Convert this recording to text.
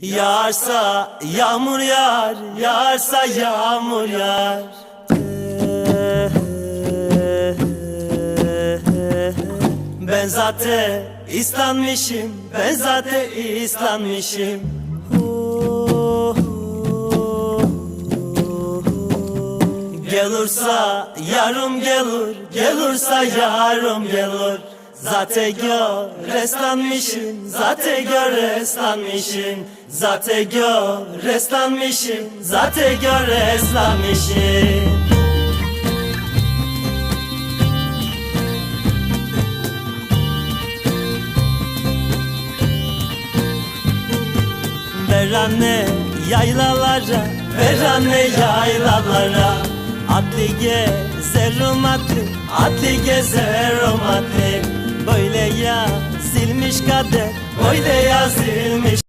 Yağarsa yağmur yağar, yağarsa yağmur yağar. Ben zaten islanmışım, ben zaten islanmışım. Gelursa yarım gelir, gelursa yarım gelir. Zaten gör reslanmışım, zaten gör reslanmışım. Zaten gör reslanmışım, zaten gör reslanmışım. Ver anne yaylalara Ver anne yaylalara Atlı gezerim atlı Atlı gezerim atlı Böyle yazılmış kader Böyle yazılmış